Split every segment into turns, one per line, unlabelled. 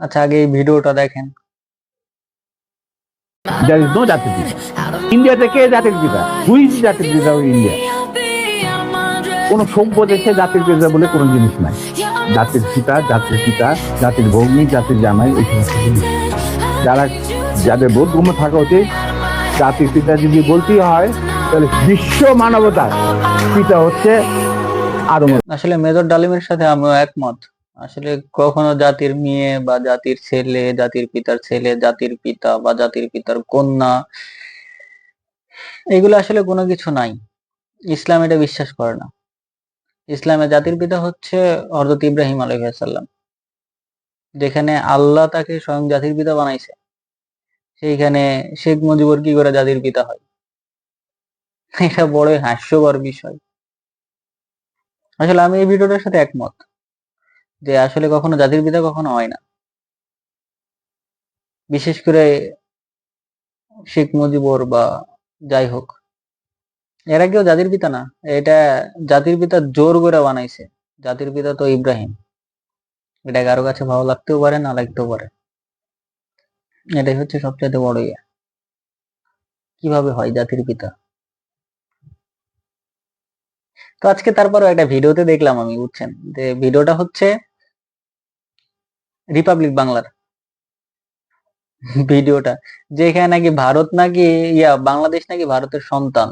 আচ্ছা আগে এই ভিডিওটা দেখেন।
জাতির পিতা। ইন্ডিয়াতে কে জাতির পিতা। হুই ইজ জাতির পিতা অফ ইন্ডিয়া কোন সভ্য দেশে জাতির পিতা বলে কোনো জিনিস নাই। জাতির পিতা জাতির পিতা জাতির ভগ্নী জাতির জামাই এই সমস্ত যারা যাদের বোধগম্য থাকা উচিত জাতির পিতা যদি বলতেই হয় তাহলে বিশ্ব মানবতার পিতা হচ্ছে আদম।
আসলে মেজর ডালিমের সাথে আমিও একমত। আসলে কখনো জাতির মেয়ে বা জাতির ছেলে, জাতির পিতার ছেলে, জাতির পিতা বা জাতির পিতার কন্যা, এগুলো আসলে কোনো কিছু নাই। ইসলাম এটা বিশ্বাস করে না। ইসলামে জাতির পিতা হচ্ছে হযরত ইব্রাহিম আলাইহিসসালাম যেখানে আল্লাহ তাকে স্বয়ং জাতির পিতা বানাইছে। সেইখানে শেখ মুজিবুর কি করে জাতির পিতা হয়? এটা বড় হাস্যকর বিষয়। আসলে আমি এই ভিডিওটার সাথে একমত। যে আসলে কখনো জাতির পিতা কখনো হয় না। বিশেষ করে শেখ মুজিবুর বা যাই হোক, এরা কেউ জাতির পিতা না, এটা জাতির পিতা জোর করে বানাইছে। জাতির পিতা তো ইব্রাহিম। এটা কারও কাছে ভালো লাগতেও পারে, না লাগতেও পারে। এটাই হচ্ছে সবচেয়ে বড় ইয়ে। কীভাবে হয় জাতির পিতা? তো আজকে তারপরও একটা ভিডিওতে দেখলাম আমি, বুঝছেন? যে ভিডিওটা হচ্ছে রিপাবলিক বাংলার ভিডিওটা, যেখানে নাকি ভারত নাকি ইয়া, বাংলাদেশ নাকি ভারতের সন্তান।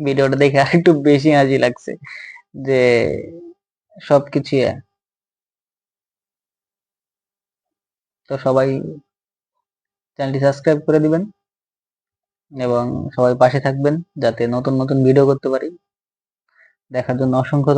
ভিডিওটা দেখে একটু বেশি হাসি লাগছে যে সবকিছু। তো সবাই চ্যানেলটি সাবস্ক্রাইব করে দিবেন এবং সবাই পাশে থাকবেন যাতে নতুন নতুন ভিডিও করতে পারি। দেখার জন্য অসংখ্য